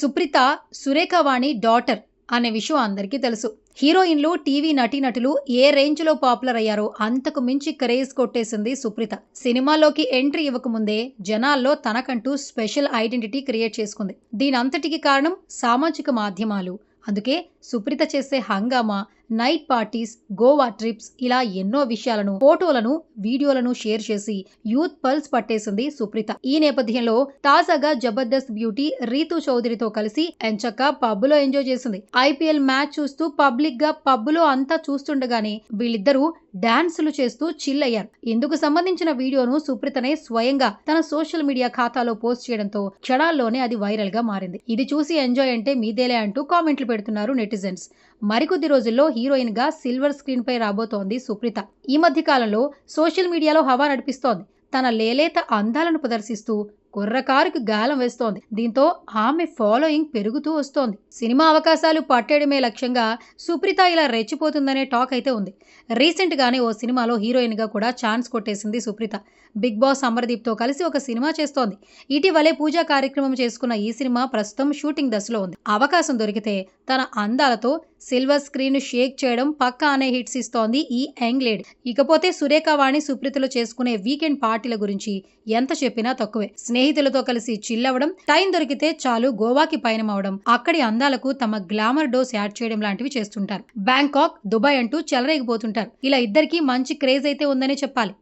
Supritha Surekhavani daughter అనే విషయం అందరికీ తెలుసు. హీరోయిన్లు టీవీ నటీనటులు ఏ రేంజ్లో పాపులర్ అయ్యారో అంతకు మించి క్రేజ్ కొట్టేసింది సుప్రీత. సినిమాలోకి ఎంట్రీ ఇవ్వకముందే జనాల్లో తనకంటూ స్పెషల్ ఐడెంటిటీ క్రియేట్ చేసుకుంది. దీనంతటికి కారణం సామాజిక మాధ్యమాలు. అందుకే సుప్రీత చేసే హంగామా నైట్ పార్టీస్ గోవా ట్రిప్స్ ఇలా ఎన్నో విషయాలను ఫోటోలను వీడియోలను షేర్ చేసి యూత్ పల్స్ పట్టేసింది సుప్రీత ఈ నేపథ్యంలో తాజాగా జబర్దస్త్ బ్యూటీ రీతు చౌదరితో కలిసి ఎంచక్క పబ్బులో ఎంజాయ్ చేసింది. ఐపీఎల్ మ్యాచ్ చూస్తూ పబ్లిక్గా పబ్బులో అంతా చూస్తుండగానే వీళ్ళిద్దరూ డాన్సులు చేస్తూ చిల్ అయ్యారు. ఇందుకు సంబంధించిన వీడియోను సుప్రీతనే స్వయంగా తన సోషల్ మీడియా ఖాతాలో పోస్ట్ చేయడంతో క్షణాల్లోనే అది వైరల్గా మారింది. ఇది చూసి ఎంజాయ్ అంటే మీదేలే అంటూ కామెంట్లు పెడుతున్నారు నెటిజన్స్ మరికొద్ది రోజుల్లో హీరోయిన్గా సిల్వర్ స్క్రీన్ పై రాబోతోంది సుప్రీత. ఈ మధ్య కాలంలో సోషల్ మీడియాలో హవా నడిపిస్తోంది. తన లేలేత అందాలను ప్రదర్శిస్తూ కుర్రకారుకు గాలం వేస్తోంది. దీంతో ఆమె ఫాలోయింగ్ పెరుగుతూ వస్తోంది. సినిమా అవకాశాలు పట్టేయడమే లక్ష్యంగా సుప్రీత ఇలా రెచ్చిపోతుందనే టాక్ అయితే ఉంది. రీసెంట్గానే ఓ సినిమాలో హీరోయిన్గా కూడా ఛాన్స్ కొట్టేసింది సుప్రీత. బిగ్ బాస్ అమర్దీప్తో కలిసి ఒక సినిమా చేస్తోంది. ఇటీవలే పూజా కార్యక్రమం చేసుకున్న ఈ సినిమా ప్రస్తుతం షూటింగ్ దశలో ఉంది. అవకాశం దొరికితే తన అందాలతో సిల్వర్ స్క్రీన్ షేక్ చేయడం పక్కా అనే హిట్స్ ఇస్తోంది ఈ యంగ్ లేడీ. ఇకపోతే సురేఖ వాణి సుప్రీతలు చేసుకునే వీకెండ్ పార్టీల గురించి ఎంత చెప్పినా తక్కువే. స్నేహితులతో కలిసి చిల్లవడం టైం దొరికితే చాలు గోవాకి పయనం అవడం అక్కడి అందాలకు తమ గ్లామర్ డోస్ యాడ్ చేయడం లాంటివి చేస్తుంటారు. బ్యాంకాక్ దుబాయ్ అంటూ చెలరేగిపోతుంటారు. ఇలా ఇద్దరికి మంచి క్రేజ్ అయితే ఉందనే చెప్పాలి.